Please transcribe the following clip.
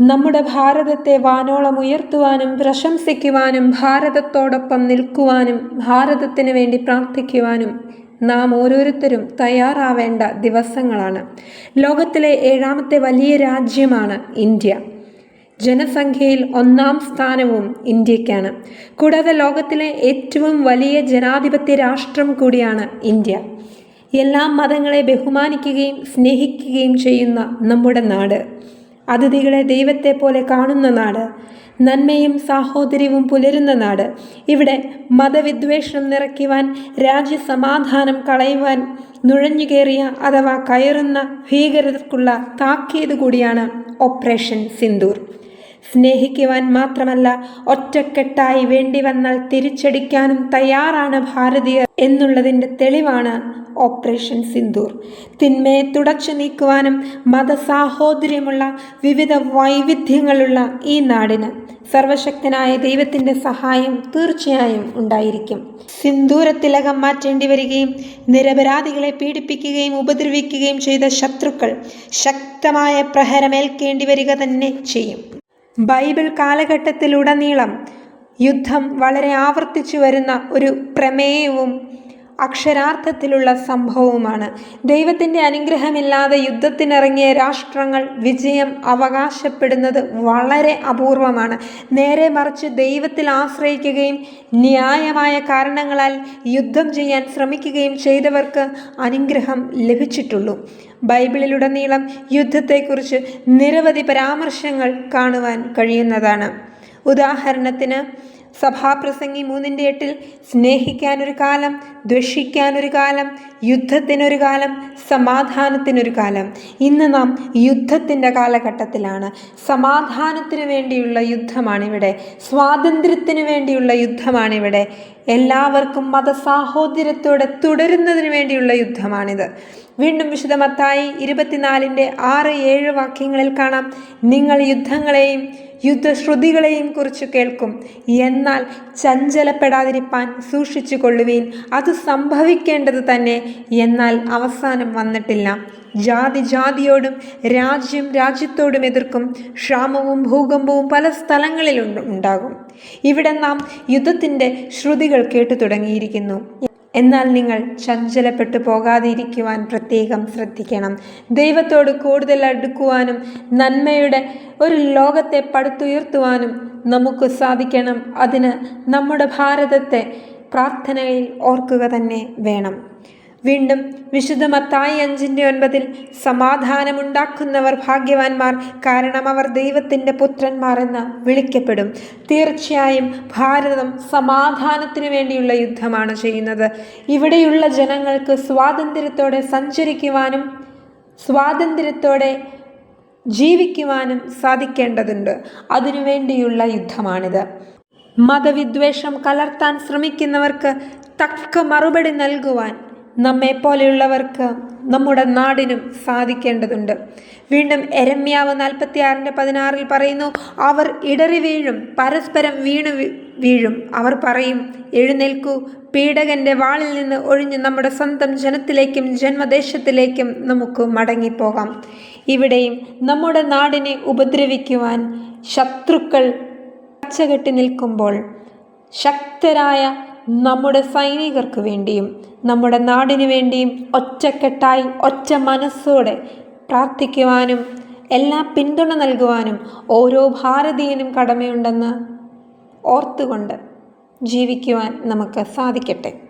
നമ്മുടെ ഭാരതത്തെ വാനോളം ഉയർത്തുവാനും പ്രശംസിക്കുവാനും ഭാരതത്തോടൊപ്പം നിൽക്കുവാനും ഭാരതത്തിന് വേണ്ടി പ്രാർത്ഥിക്കുവാനും നാം ഓരോരുത്തരും തയ്യാറാവേണ്ട ദിവസങ്ങളാണ്. ലോകത്തിലെ ഏഴാമത്തെ വലിയ രാജ്യമാണ് ഇന്ത്യ. ജനസംഖ്യയിൽ ഒന്നാം സ്ഥാനവും ഇന്ത്യക്കാണ്. കൂടാതെ ലോകത്തിലെ ഏറ്റവും വലിയ ജനാധിപത്യ രാഷ്ട്രം കൂടിയാണ് ഇന്ത്യ. എല്ലാ മതങ്ങളെ ബഹുമാനിക്കുകയും സ്നേഹിക്കുകയും ചെയ്യുന്ന നമ്മുടെ നാട്. അതിഥികളെ ദൈവത്തെ പോലെ കാണുന്ന നാട് നന്മയും സാഹോദര്യവും പുലരുന്ന നാട്. ഇവിടെ മതവിദ്വേഷം നിറയ്ക്കുവാൻ രാജ്യസമാധാനം കളയുവാൻ നുഴഞ്ഞുകയറിയ അഥവാ കയറുന്ന ഭീകരർക്കുള്ള താക്കീത് കൂടിയാണ് ഓപ്പറേഷൻ സിന്ദൂർ. സ്നേഹിക്കുവാൻ മാത്രമല്ല ഒറ്റക്കെട്ടായി വേണ്ടി വന്നാൽ തിരിച്ചടിക്കാനും തയ്യാറാണ് ഭാരതീയർ എന്നുള്ളതിന്റെ തെളിവാണ് ഓപ്പറേഷൻ സിന്ദൂർ. തിന്മയെ തുടച്ചു നീക്കുവാനും മതസാഹോദര്യമുള്ള വിവിധ വൈവിധ്യങ്ങളുള്ള ഈ നാടിന് സർവശക്തനായ ദൈവത്തിന്റെ സഹായം തീർച്ചയായും ഉണ്ടായിരിക്കും. സിന്ദൂരത്തിലകം മാറ്റേണ്ടി വരികയും നിരപരാധികളെ പീഡിപ്പിക്കുകയും ഉപദ്രവിക്കുകയും ചെയ്ത ശത്രുക്കൾ ശക്തമായ പ്രഹരമേൽക്കേണ്ടി വരിക തന്നെ ചെയ്യും. ബൈബിൾ കാലഘട്ടത്തിലുടനീളം യുദ്ധം വളരെ ആവർത്തിച്ചു വരുന്ന ഒരു പ്രമേയവും അക്ഷരാർത്ഥത്തിലുള്ള സംഭവവുമാണ്. ദൈവത്തിന്റെ അനുഗ്രഹമില്ലാതെ യുദ്ധത്തിനിറങ്ങിയ രാഷ്ട്രങ്ങൾ വിജയം അവകാശപ്പെടുന്നത് വളരെ അപൂർവമാണ്. നേരെ മറിച്ച് ദൈവത്തിൽ ആശ്രയിക്കുകയും ന്യായമായ കാരണങ്ങളാൽ യുദ്ധം ചെയ്യാൻ ശ്രമിക്കുകയും ചെയ്തവർക്ക് അനുഗ്രഹം ലഭിച്ചിട്ടുള്ളൂ. ബൈബിളിലുടനീളം യുദ്ധത്തെക്കുറിച്ച് നിരവധി പരാമർശങ്ങൾ കാണുവാൻ കഴിയുന്നതാണ്. ഉദാഹരണത്തിന് സഭാപ്രസംഗി മൂന്നിന്റെ എട്ടിൽ സ്നേഹിക്കാനൊരു കാലം ദ്വേഷിക്കാനൊരു കാലം യുദ്ധത്തിനൊരു കാലം സമാധാനത്തിനൊരു കാലം. ഇന്ന് നാം യുദ്ധത്തിന്റെ കാലഘട്ടത്തിലാണ്. സമാധാനത്തിന് വേണ്ടിയുള്ള യുദ്ധമാണിവിടെ. സ്വാതന്ത്ര്യത്തിന് വേണ്ടിയുള്ള യുദ്ധമാണിവിടെ. എല്ലാവർക്കും മതസാഹോദര്യത്തോടെ തുടരുന്നതിന് വേണ്ടിയുള്ള യുദ്ധമാണിത്. വീണ്ടും വിശുദ്ധ മത്തായി ഇരുപത്തിനാലിന്റെ ആറ് ഏഴ് വാക്യങ്ങളിൽ കാണാം. നിങ്ങൾ യുദ്ധങ്ങളെയും യുദ്ധശ്രുതികളെയും കുറിച്ച് കേൾക്കും. എന്നാൽ ചഞ്ചലപ്പെടാതിരിപ്പാൻ സൂക്ഷിച്ചു കൊള്ളുവീൻ അത് സംഭവിക്കേണ്ടത് തന്നെ എന്നാൽ അവസാനം വന്നിട്ടില്ല. ജാതി ജാതിയോടും രാജ്യം രാജ്യത്തോടും എതിർക്കും. ക്ഷാമവും ഭൂകമ്പവും പല സ്ഥലങ്ങളിലും ഉണ്ടാകും. ഇവിടെ നാം യുദ്ധത്തിന്റെ ശ്രുതികൾ കേട്ടു തുടങ്ങിയിരിക്കുന്നു. എന്നാൽ നിങ്ങൾ ചഞ്ചലപ്പെട്ടു പോകാതിരിക്കുവാൻ പ്രത്യേകം ശ്രദ്ധിക്കണം. ദൈവത്തോട് കൂടുതൽ അടുക്കുവാനും നന്മയുടെ ഒരു ലോകത്തെ പടുത്തുയർത്തുവാനും നമുക്ക് സാധിക്കണം. അതിന് നമ്മുടെ ഭാരതത്തെ പ്രാർത്ഥനയിൽ ഓർക്കുക തന്നെ വേണം. വീണ്ടും വിശുദ്ധ മത്തായി അഞ്ചിന്റെ ഒൻപതിൽ സമാധാനമുണ്ടാക്കുന്നവർ ഭാഗ്യവാന്മാർ കാരണം അവർ ദൈവത്തിന്റെ പുത്രന്മാർ എന്ന് വിളിക്കപ്പെടും. തീർച്ചയായും ഭാരതം സമാധാനത്തിന് വേണ്ടിയുള്ള യുദ്ധമാണ് ചെയ്യുന്നത്. ഇവിടെയുള്ള ജനങ്ങൾക്ക് സ്വാതന്ത്ര്യത്തോടെ സഞ്ചരിക്കുവാനും സ്വാതന്ത്ര്യത്തോടെ ജീവിക്കുവാനും സാധിക്കേണ്ടതുണ്ട്. അതിനുവേണ്ടിയുള്ള യുദ്ധമാണിത്. മതവിദ്വേഷം കലർത്താൻ ശ്രമിക്കുന്നവർക്ക് തക്ക മറുപടി നൽകുവാൻ നമ്മെപ്പോലെയുള്ളവർക്ക് നമ്മുടെ നാടിനും സാധിക്കേണ്ടതുണ്ട്. വീണ്ടും എരമ്യാവ് നാൽപ്പത്തിയാറിന്റെ പതിനാറിൽ പറയുന്നു അവർ ഇടറി വീഴും പരസ്പരം വീണു വീഴും. അവർ പറയും എഴുന്നേൽക്കൂ പീഡകന്റെ വാളിൽ നിന്ന് ഒഴിഞ്ഞ് നമ്മുടെ സ്വന്തം ജനത്തിലേക്കും ജന്മദേശത്തിലേക്കും നമുക്ക് മടങ്ങിപ്പോകാം. ഇവിടെയും നമ്മുടെ നാടിനെ ഉപദ്രവിക്കുവാൻ ശത്രുക്കൾ പച്ചകെട്ടി നിൽക്കുമ്പോൾ ശക്തരായ നമ്മുടെ സൈനികർക്ക് വേണ്ടിയും നമ്മുടെ നാടിനു വേണ്ടിയും ഒറ്റക്കെട്ടായി ഒറ്റ മനസ്സോടെ പ്രാർത്ഥിക്കുവാനും എല്ലാ പിന്തുണ നൽകുവാനും ഓരോ ഭാരതീയനും കടമയുണ്ടെന്ന് ഓർത്തുകൊണ്ട് ജീവിക്കുവാൻ നമുക്ക് സാധിക്കട്ടെ.